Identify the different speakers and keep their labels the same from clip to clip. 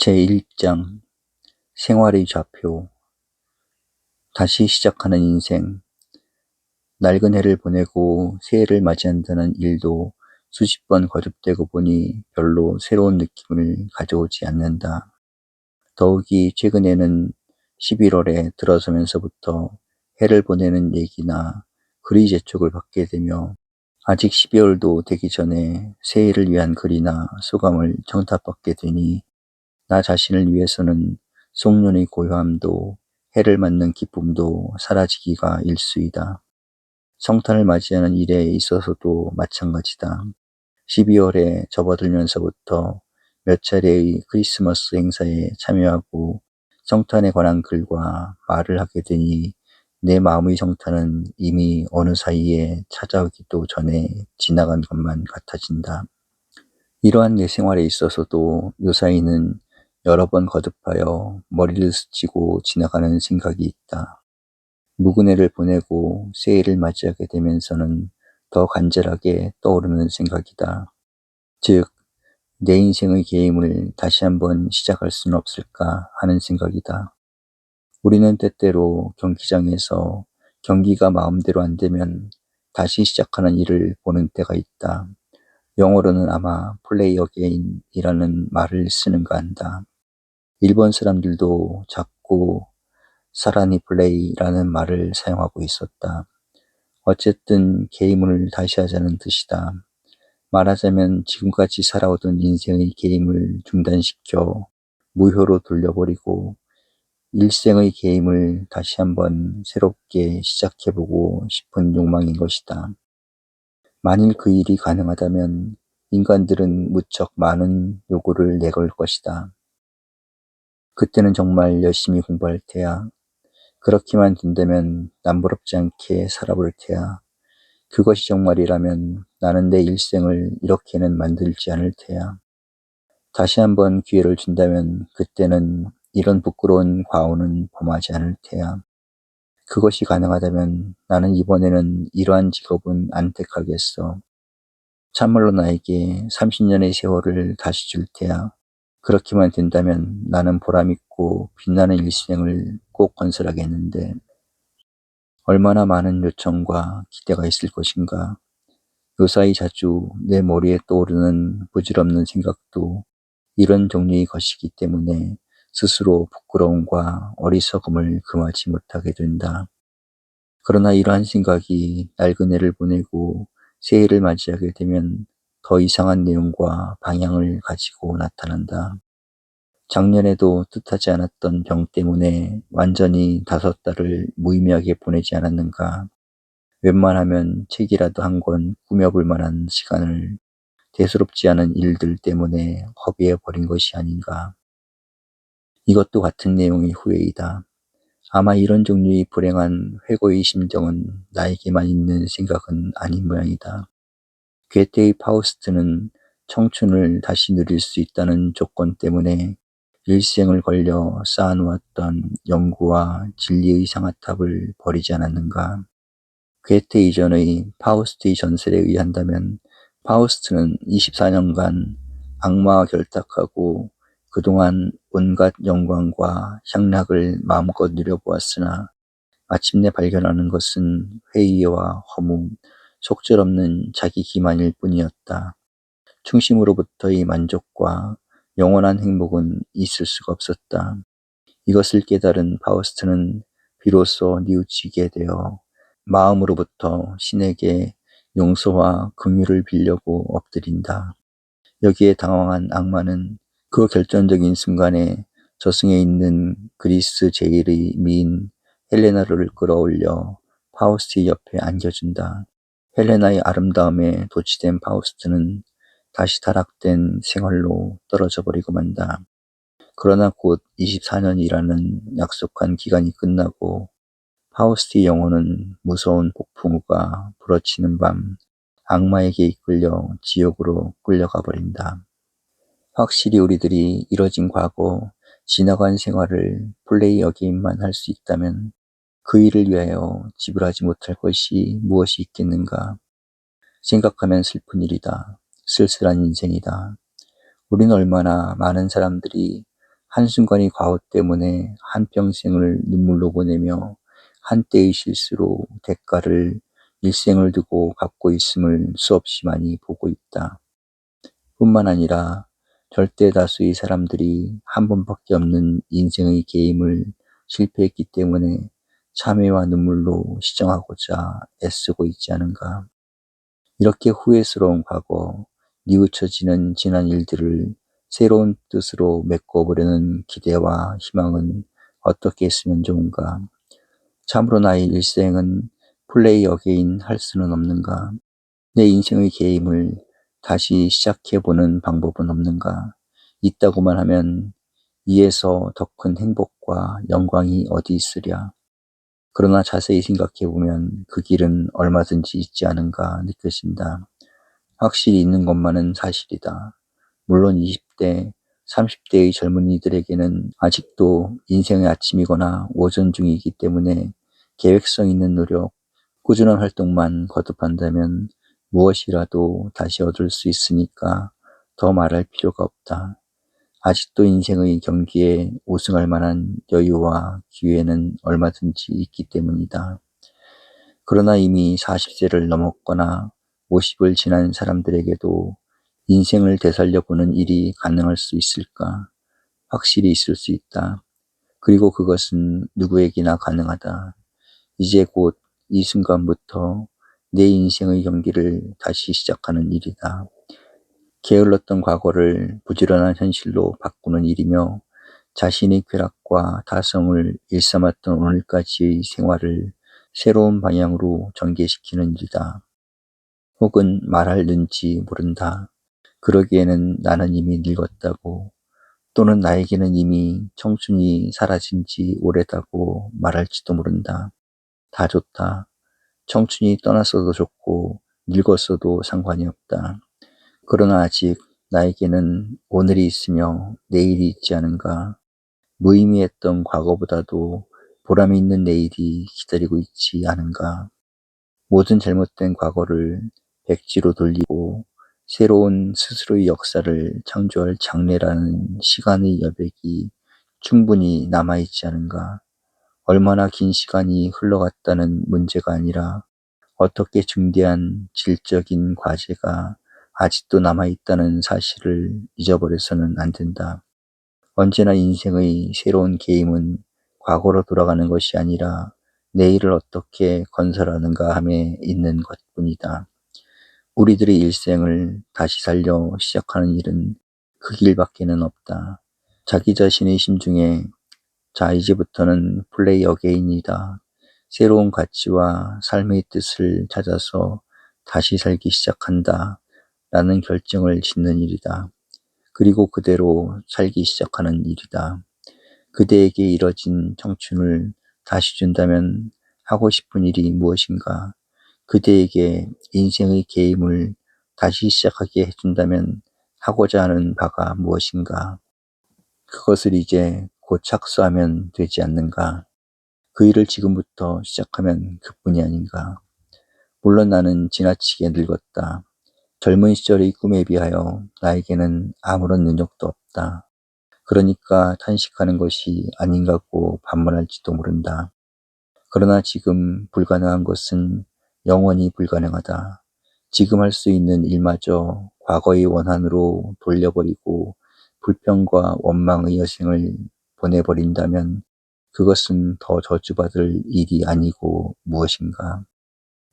Speaker 1: 제1장 생활의 좌표 다시 시작하는 인생 낡은 해를 보내고 새해를 맞이한다는 일도 수십 번 거듭되고 보니 별로 새로운 느낌을 가져오지 않는다. 더욱이 최근에는 11월에 들어서면서부터 해를 보내는 얘기나 글의 재촉을 받게 되며 아직 12월도 되기 전에 새해를 위한 글이나 소감을 정답받게 되니 나 자신을 위해서는 송년의 고요함도 해를 맞는 기쁨도 사라지기가 일수이다. 성탄을 맞이하는 일에 있어서도 마찬가지다. 12월에 접어들면서부터 몇 차례의 크리스마스 행사에 참여하고 성탄에 관한 글과 말을 하게 되니 내 마음의 성탄은 이미 어느 사이에 찾아오기도 전에 지나간 것만 같아진다. 이러한 내 생활에 있어서도 요사이는 여러 번 거듭하여 머리를 스치고 지나가는 생각이 있다. 묵은 해를 보내고 새해를 맞이하게 되면서는 더 간절하게 떠오르는 생각이다. 즉, 내 인생의 게임을 다시 한번 시작할 수는 없을까 하는 생각이다. 우리는 때때로 경기장에서 경기가 마음대로 안 되면 다시 시작하는 일을 보는 때가 있다. 영어로는 아마 플레이 어 게인이라는 말을 쓰는가 한다. 일본 사람들도 자꾸 사라니 플레이라는 말을 사용하고 있었다. 어쨌든 게임을 다시 하자는 뜻이다. 말하자면 지금까지 살아오던 인생의 게임을 중단시켜 무효로 돌려버리고 일생의 게임을 다시 한번 새롭게 시작해보고 싶은 욕망인 것이다. 만일 그 일이 가능하다면 인간들은 무척 많은 요구를 내걸 것이다. 그때는 정말 열심히 공부할 테야. 그렇게만 된다면 남부럽지 않게 살아볼 테야. 그것이 정말이라면 나는 내 일생을 이렇게는 만들지 않을 테야. 다시 한번 기회를 준다면 그때는 이런 부끄러운 과오는 범하지 않을 테야. 그것이 가능하다면 나는 이번에는 이러한 직업은 안 택하겠어. 참말로 나에게 30년의 세월을 다시 줄 테야. 그렇게만 된다면 나는 보람있고 빛나는 일생을 꼭 건설하겠는데 얼마나 많은 요청과 기대가 있을 것인가. 요사이 자주 내 머리에 떠오르는 부질없는 생각도 이런 종류의 것이기 때문에 스스로 부끄러움과 어리석음을 금하지 못하게 된다. 그러나 이러한 생각이 낡은 해를 보내고 새해를 맞이하게 되면 더 이상한 내용과 방향을 가지고 나타난다. 작년에도 뜻하지 않았던 병 때문에 완전히 다섯 달을 무의미하게 보내지 않았는가. 웬만하면 책이라도 한 권 꾸며볼 만한 시간을 대수롭지 않은 일들 때문에 허비해 버린 것이 아닌가. 이것도 같은 내용의 후회이다. 아마 이런 종류의 불행한 회고의 심정은 나에게만 있는 생각은 아닌 모양이다. 괴테의 파우스트는 청춘을 다시 누릴 수 있다는 조건 때문에 일생을 걸려 쌓아놓았던 연구와 진리의 상아탑을 버리지 않았는가. 괴테 이전의 파우스트의 전설에 의한다면 파우스트는 24년간 악마와 결탁하고 그동안 온갖 영광과 향락을 마음껏 누려보았으나 마침내 발견하는 것은 회의와 허무, 속절없는 자기 기만일 뿐이었다. 충심으로부터의 만족과 영원한 행복은 있을 수가 없었다. 이것을 깨달은 파우스트는 비로소 뉘우치게 되어 마음으로부터 신에게 용서와 긍휼을 빌려고 엎드린다. 여기에 당황한 악마는 그 결정적인 순간에 저승에 있는 그리스 제일의 미인 헬레나를 끌어올려 파우스트 옆에 안겨준다. 헬레나의 아름다움에 도취된 파우스트는 다시 타락된 생활로 떨어져 버리고 만다. 그러나 곧 24년이라는 약속한 기간이 끝나고 파우스트의 영혼은 무서운 폭풍우가 불어치는 밤 악마에게 이끌려 지옥으로 끌려가 버린다. 확실히 우리들이 이뤄진 과거, 지나간 생활을 플레이 어게인만 할 수 있다면 그 일을 위하여 지불하지 못할 것이 무엇이 있겠는가 생각하면 슬픈 일이다. 쓸쓸한 인생이다. 우리는 얼마나 많은 사람들이 한순간의 과오 때문에 한평생을 눈물로 보내며 한때의 실수로 대가를 일생을 두고 갚고 있음을 수없이 많이 보고 있다. 뿐만 아니라 절대 다수의 사람들이 한 번밖에 없는 인생의 게임을 실패했기 때문에 참회와 눈물로 시정하고자 애쓰고 있지 않은가. 이렇게 후회스러운 과거, 뉘우쳐지는 지난 일들을 새로운 뜻으로 메꿔보려는 기대와 희망은 어떻게 했으면 좋은가. 참으로 나의 일생은 플레이 어게인 할 수는 없는가. 내 인생의 게임을 다시 시작해보는 방법은 없는가. 있다고만 하면 이에서 더 큰 행복과 영광이 어디 있으랴. 그러나 자세히 생각해 보면 그 길은 얼마든지 있지 않은가 느껴진다. 확실히 있는 것만은 사실이다. 물론 20대, 30대의 젊은이들에게는 아직도 인생의 아침이거나 오전 중이기 때문에 계획성 있는 노력, 꾸준한 활동만 거듭한다면 무엇이라도 다시 얻을 수 있으니까 더 말할 필요가 없다. 아직도 인생의 경기에 우승할 만한 여유와 기회는 얼마든지 있기 때문이다. 그러나 이미 40세를 넘었거나 50을 지난 사람들에게도 인생을 되살려보는 일이 가능할 수 있을까? 확실히 있을 수 있다. 그리고 그것은 누구에게나 가능하다. 이제 곧 이 순간부터 내 인생의 경기를 다시 시작하는 일이다. 게을렀던 과거를 부지런한 현실로 바꾸는 일이며 자신의 쾌락과 다성을 일삼았던 오늘까지의 생활을 새로운 방향으로 전개시키는 일이다. 혹은 말할 는지 모른다. 그러기에는 나는 이미 늙었다고 또는 나에게는 이미 청춘이 사라진 지 오래다고 말할지도 모른다. 다 좋다. 청춘이 떠났어도 좋고 늙었어도 상관이 없다. 그러나 아직 나에게는 오늘이 있으며 내일이 있지 않은가. 무의미했던 과거보다도 보람이 있는 내일이 기다리고 있지 않은가. 모든 잘못된 과거를 백지로 돌리고 새로운 스스로의 역사를 창조할 장래라는 시간의 여백이 충분히 남아있지 않은가. 얼마나 긴 시간이 흘러갔다는 문제가 아니라 어떻게 중대한 질적인 과제가 아직도 남아있다는 사실을 잊어버려서는 안 된다. 언제나 인생의 새로운 게임은 과거로 돌아가는 것이 아니라 내일을 어떻게 건설하는가 함에 있는 것 뿐이다. 우리들의 일생을 다시 살려 시작하는 일은 그 길밖에는 없다. 자기 자신의 심중에 자 이제부터는 플레이 어게인이다. 새로운 가치와 삶의 뜻을 찾아서 다시 살기 시작한다. 라는 결정을 짓는 일이다. 그리고 그대로 살기 시작하는 일이다. 그대에게 이뤄진 청춘을 다시 준다면 하고 싶은 일이 무엇인가? 그대에게 인생의 게임을 다시 시작하게 해준다면 하고자 하는 바가 무엇인가? 그것을 이제 곧 착수하면 되지 않는가? 그 일을 지금부터 시작하면 그뿐이 아닌가? 물론 나는 지나치게 늙었다. 젊은 시절의 꿈에 비하여 나에게는 아무런 능력도 없다. 그러니까 탄식하는 것이 아닌 가고 반문할지도 모른다. 그러나 지금 불가능한 것은 영원히 불가능하다. 지금 할 수 있는 일마저 과거의 원한으로 돌려버리고 불평과 원망의 여생을 보내버린다면 그것은 더 저주받을 일이 아니고 무엇인가.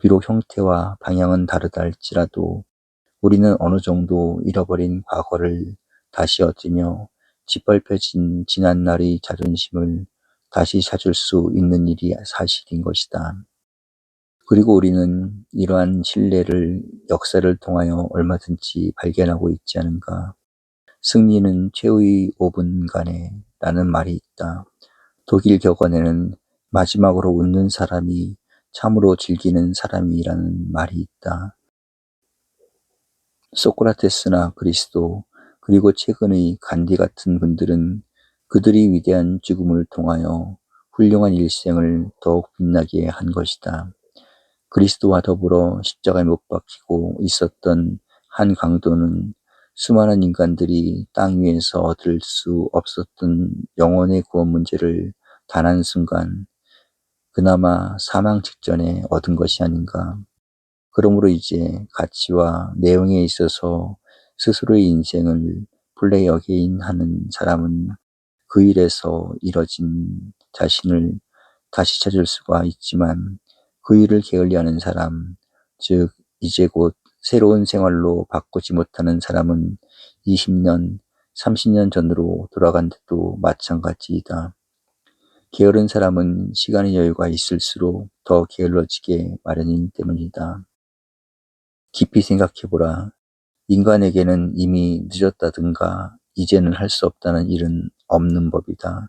Speaker 1: 비록 형태와 방향은 다르다 할지라도 우리는 어느 정도 잃어버린 과거를 다시 얻으며 짓밟혀진 지난 날의 자존심을 다시 찾을 수 있는 일이 사실인 것이다. 그리고 우리는 이러한 신뢰를 역사를 통하여 얼마든지 발견하고 있지 않은가. 승리는 최후의 5분간에 라는 말이 있다. 독일 격언에는 마지막으로 웃는 사람이 참으로 즐기는 사람이라는 말이 있다. 소크라테스나 그리스도 그리고 최근의 간디 같은 분들은 그들이 위대한 죽음을 통하여 훌륭한 일생을 더욱 빛나게 한 것이다. 그리스도와 더불어 십자가에 못 박히고 있었던 한 강도는 수많은 인간들이 땅 위에서 얻을 수 없었던 영혼의 구원 문제를 단 한 순간 그나마 사망 직전에 얻은 것이 아닌가. 그러므로 이제 가치와 내용에 있어서 스스로의 인생을 플레이 어게인 하는 사람은 그 일에서 이뤄진 자신을 다시 찾을 수가 있지만 그 일을 게을리하는 사람, 즉 이제 곧 새로운 생활로 바꾸지 못하는 사람은 20년, 30년 전으로 돌아간 데도 마찬가지이다. 게으른 사람은 시간의 여유가 있을수록 더 게을러지게 마련이기 때문이다. 깊이 생각해보라. 인간에게는 이미 늦었다든가 이제는 할 수 없다는 일은 없는 법이다.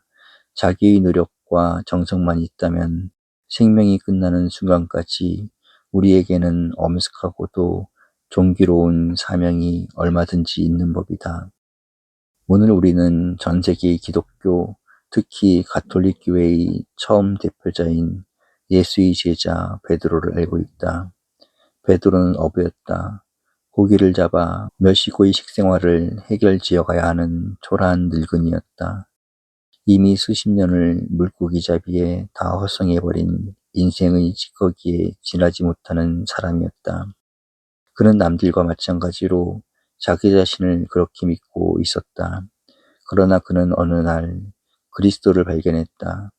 Speaker 1: 자기의 노력과 정성만 있다면 생명이 끝나는 순간까지 우리에게는 엄숙하고도 종기로운 사명이 얼마든지 있는 법이다. 오늘 우리는 전 세계 기독교, 특히 가톨릭 교회의 처음 대표자인 예수의 제자 베드로를 알고 있다. 베드로는 어부였다. 고기를 잡아 멸시고의 식생활을 해결지어 가야 하는 초라한 늙은이였다. 이미 수십 년을 물고기 잡이에 다 허성해버린 인생의 찌꺼기에 지나지 못하는 사람이었다. 그는 남들과 마찬가지로 자기 자신을 그렇게 믿고 있었다. 그러나 그는 어느 날 그리스도를 발견했다.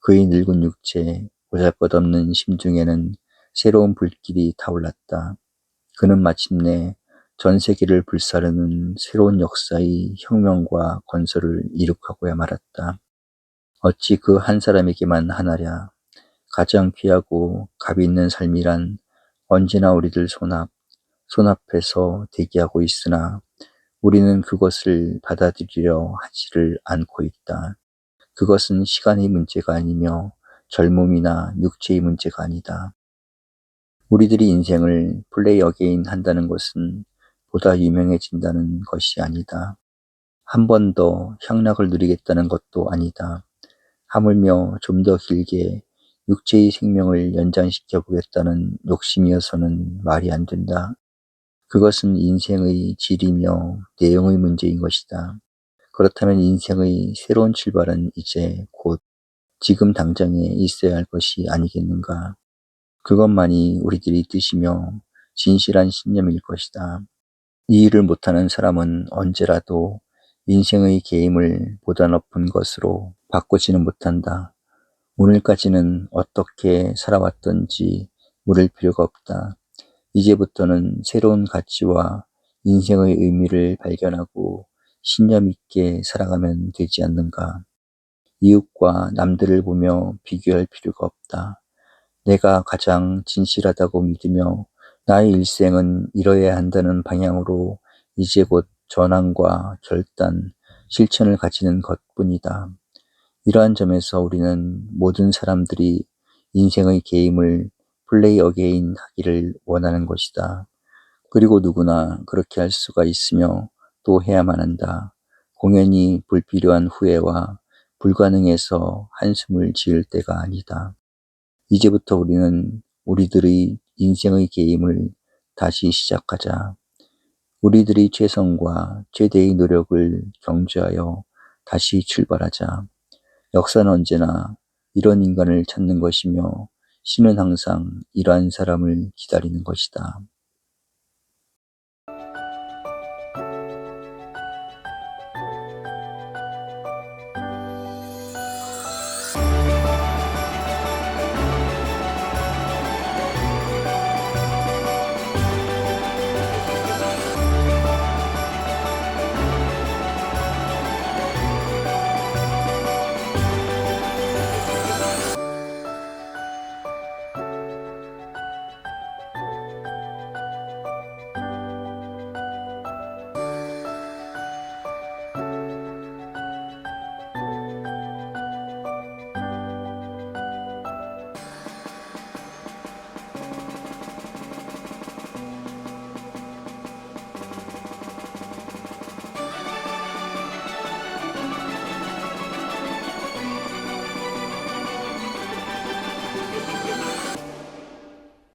Speaker 1: 그의 늙은 육체, 보잘것없는 심중에는 새로운 불길이 타올랐다. 그는 마침내 전 세계를 불사르는 새로운 역사의 혁명과 건설을 이룩하고야 말았다. 어찌 그 한 사람에게만 하나랴. 가장 귀하고 값 있는 삶이란 언제나 우리들 손앞, 손앞에서 대기하고 있으나 우리는 그것을 받아들이려 하지를 않고 있다. 그것은 시간의 문제가 아니며 젊음이나 육체의 문제가 아니다. 우리들이 인생을 플레이 어게인 한다는 것은 보다 유명해진다는 것이 아니다. 한 번 더 향락을 누리겠다는 것도 아니다. 하물며 좀 더 길게 육체의 생명을 연장시켜 보겠다는 욕심이어서는 말이 안 된다. 그것은 인생의 질이며 내용의 문제인 것이다. 그렇다면 인생의 새로운 출발은 이제 곧 지금 당장에 있어야 할 것이 아니겠는가. 그것만이 우리들이 뜻이며 진실한 신념일 것이다. 이 일을 못하는 사람은 언제라도 인생의 게임을 보다 높은 것으로 바꾸지는 못한다. 오늘까지는 어떻게 살아왔던지 물을 필요가 없다. 이제부터는 새로운 가치와 인생의 의미를 발견하고 신념 있게 살아가면 되지 않는가. 이웃과 남들을 보며 비교할 필요가 없다. 내가 가장 진실하다고 믿으며 나의 일생은 이뤄야 한다는 방향으로 이제 곧 전환과 결단, 실천을 가지는 것 뿐이다. 이러한 점에서 우리는 모든 사람들이 인생의 게임을 플레이 어게인 하기를 원하는 것이다. 그리고 누구나 그렇게 할 수가 있으며 또 해야만 한다. 공연히 불필요한 후회와 불가능해서 한숨을 지을 때가 아니다. 이제부터 우리는 우리들의 인생의 게임을 다시 시작하자. 우리들의 최선과 최대의 노력을 경주하여 다시 출발하자. 역사는 언제나 이런 인간을 찾는 것이며 신은 항상 이러한 사람을 기다리는 것이다.